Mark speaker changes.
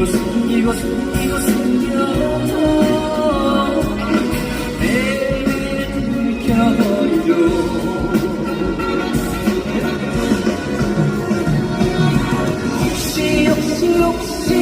Speaker 1: 이것은 이것은 이것은 여보 내게 들켜버리죠 혹시 혹시 혹시